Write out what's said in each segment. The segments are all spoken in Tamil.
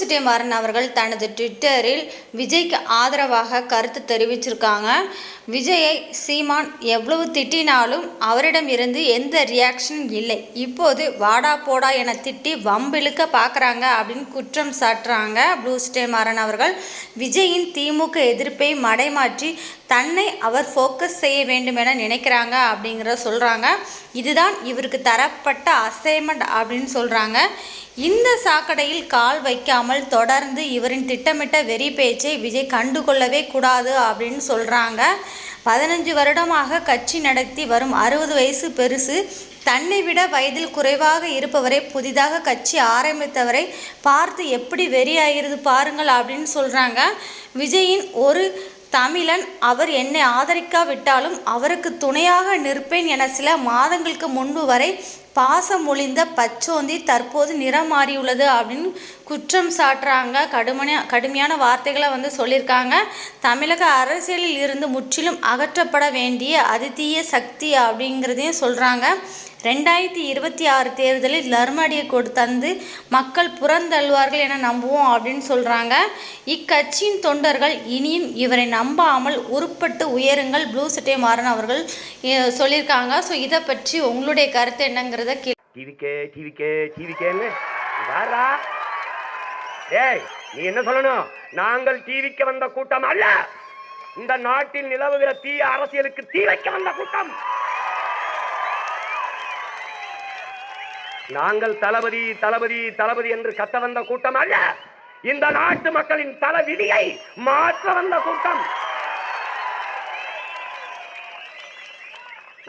சிட்டி மாறன் அவர்கள் தனது ட்விட்டரில் விஜய்க்கு ஆதரவாக கருத்து தெரிவிச்சிருக்காங்க. விஜயை சீமான் எவ்வளவு திட்டினாலும் அவரிடம் இருந்து எந்த ரியாக்ஷனும் இல்லை. இப்போது வாடா போடா என திட்டி வம்பிழுக்க பார்க்குறாங்க அப்படின்னு குற்றம் சாட்டுறாங்க. ப்ளூ ஸ்டே மாறன் அவர்கள் விஜயின் திமுக எதிர்ப்பை மடைமாற்றி தன்னை அவர் ஃபோக்கஸ் செய்ய வேண்டும் என நினைக்கிறாங்க அப்படிங்கிற சொல்கிறாங்க இதுதான் இவருக்கு தரப்பட்ட அசைன்மெண்ட் அப்படின்னு சொல்கிறாங்க இந்த சாக்கடையில் கால் வைக்காமல் தொடர்ந்து இவரின் திட்டமிட்ட வெறி பேச்சை விஜய் கண்டுகொள்ளவே கூடாது அப்படின்னு சொல்கிறாங்க பதினஞ்சு வருடமாக கட்சி நடத்தி வரும் அறுபது வயசு பெருசு தன்னை விட வயதில் குறைவாக இருப்பவரை புதிதாக கட்சி ஆரம்பித்தவரை பார்த்து எப்படி வெறியாகிறது பாருங்கள் அப்படின்னு சொல்கிறாங்க விஜயின் ஒரு தமிழன் அவர் என்னை ஆதரிக்காவிட்டாலும் அவருக்கு துணையாக நிற்பேன் என சில மாதங்களுக்கு முன்பு வரை பாசம் ஒழிந்த பச்சோந்தி தற்போது நிறம் மாறியுள்ளது அப்படின்னு குற்றம் சாட்டுறாங்க. கடுமையான கடுமையான வார்த்தைகளை வந்து சொல்லியிருக்காங்க. தமிழக அரசியலில் இருந்து முற்றிலும் அகற்றப்பட வேண்டிய அதிதீய சக்தி அப்படிங்கிறதையும் சொல்கிறாங்க ரெண்டாயிரத்தி இருபத்தி ஆறு தேர்தலில் தர்மடியை கொடு தந்து மக்கள் புறந்தள்ளுவார்கள் என நம்புவோம் அப்படின்னு சொல்கிறாங்க இக்கட்சியின் தொண்டர்கள் இனியும் இவரை நம்பாமல் உருப்பட்டு உயருங்கள். ப்ளூ சட்டை மாறன் அவர்கள் சொல்லியிருக்காங்க. ஸோ இதை பற்றி உங்களுடைய கருத்து என்னங்கிறது கீழே டிவிக்கே டிவிக்கே டிவிக்கேன்னு வாரா ஏய் நீ என்ன சொல்லணும்? நாங்கள் டிவிக்கு வந்த கூட்டம் அல்ல. இந்த நாட்டில் நிலவுகிற தீய அரசியலுக்கு தீ வைக்க வந்த கூட்டம். நாங்கள் தளபதி தளபதி தளபதி என்று கத்த வந்த கூட்டம் அல்ல. இந்த நாட்டு மக்களின் தல விதியை மாற்ற வந்த கூட்டம்.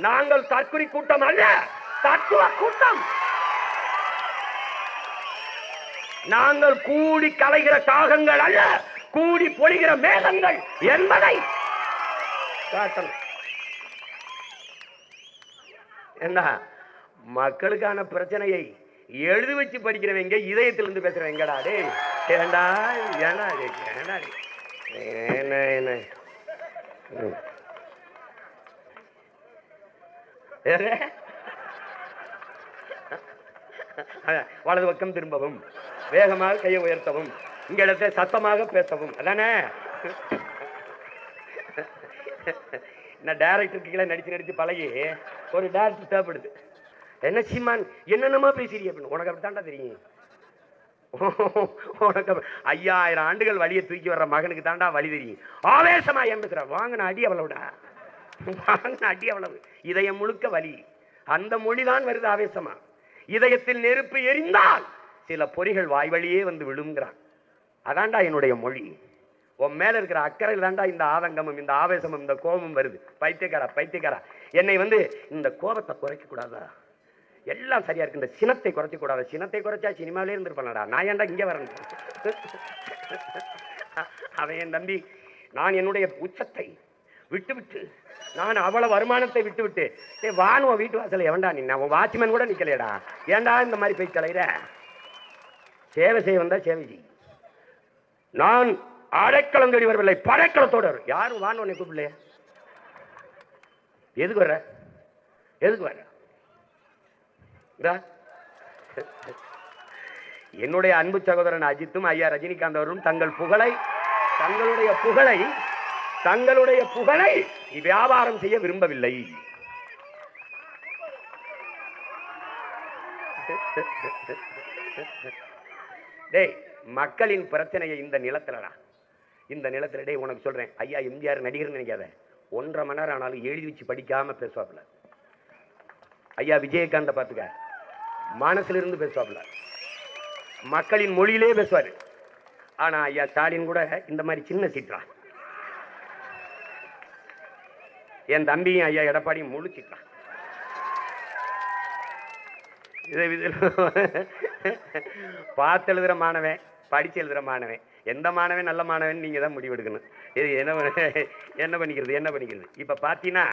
நாங்கள் தற்கொலை கூட்டம் அல்ல. தத்துவ கூட்டம். நாங்கள் கூடி கலைகிற காகங்கள் அல்ல கூடி பொழிகிற மேகங்கள் என்பதை காட்டணும். என்ன மக்களுக்கான பிரச்சனையை எழுதி வச்சு படிக்கிறவங்க இதயத்திலிருந்து பேசுறவங்கடா டேய். ஏண்டா ஏன்னா டேய், என்ன என்ன? வலது பக்கம் திரும்பவும். வேகமாக கையை உயர்த்தவும். இங்க இடத்தை சத்தமாக பேசவும். அதானே? நான் டேரக்டருக்கு கீழே நடிச்சு நடிச்சு பழகி ஒரு டேரக்டர் தேவைப்படுது என்ன சீமான் என்னென்னமா பேசுறீங்க அப்படின்னு. உனக்கு அப்படித்தான்டா தெரியும். உனக்கு ஐயாயிரம் ஆண்டுகள் வழியை தூக்கி வர்ற மகனுக்கு தாண்டா வழி தெரியும். ஆவேசமா ஏன் வாங்கின அடி அவ்வளவுடா. வாங்கின அடி அவ்வளவு. இதயம் முழுக்க வலி. அந்த மொழிதான் வருது ஆவேசமா. இதயத்தில் நெருப்பு எரிந்தால் சில பொறிகள் வாய் வழியே வந்து விழுங்கிறான். அதாண்டா என்னுடைய மொழி. உன் மேல இருக்கிற அக்கறையில் தான்டா இந்த ஆதங்கமும் இந்த ஆவேசமும் இந்த கோபமும் வருது. பைத்தியக்காரா பைத்தியக்காரா. என்னை வந்து இந்த கோபத்தை குறைக்க கூடாதா? எல்லாம் சரியா இருக்கு. இந்த சினத்தை குறைக்க கூடாது? சினத்தை குறைச்சா சினிமாவிலே இருந்திருப்பானடா. நான் ஏன்டா இங்கே வரேன்? அவன் என் தம்பி நான் என்னுடைய உச்சத்தை விட்டு விட்டு நான் அவ்வளவு வருமானத்தை விட்டு விட்டு ஏ வானுவ வீட்டு வாசல்ல எவன்டா நீ நான் வாட்ச்மேன் கூட நிக்கலையடா. ஏன்டா இந்த மாதிரி போய் கலையிற சேவை செய்ய வந்தா சேவை செய். நான் அடைக்கலம் தேடி வரவில்லை. படைக்கலத்தோடு வரும். யாரும் வானுவனை உன்னை கூப்பிடலையே? எதுக்கு வர்ற? எதுக்கு வர்ற? என்னுடைய அன்பு சகோதரன் அஜித்தும் ஐயா ரஜினிகாந்த் அவர்களும் தங்கள் புகழை தங்களுடைய புகழை தங்களுடைய புகழை வியாபாரம் செய்ய விரும்பவில்லை. டேய் மக்களின் பிரச்சனையை இந்த நிலத்துலடா. இந்த நிலத்துல டேய் உனக்கு சொல்றேன். ஐயா எம்ஜிஆர் நடிகர் நினைக்காத. ஒன்றரை மணி நேரம் ஆனாலும் எழுதி வச்சு படிக்காம பேசுவாப்புல. ஐயா விஜயகாந்த பாத்துக்க மனசுல இருந்து பேசுவாப்புல. மக்களின் மொழியிலே பேசுவாரு. ஆனா ஐயா ஸ்டாலின் கூட இந்த மாதிரி சின்ன சீற்றா என் தம்பியும் ஐயா எடப்பாடியும் முழிச்சிட்டான். இதை இதில் பார்த்து எழுதுற மாணவன் படிச்சு எழுதுற மாணவன். எந்த மாணவன் நல்ல மாணவன் நீங்கள் தான் முடிவெடுக்கணும். இது என்ன என்ன பண்ணிக்கிறது என்ன பண்ணிக்கிறது? இப்ப பார்த்தீங்கன்னா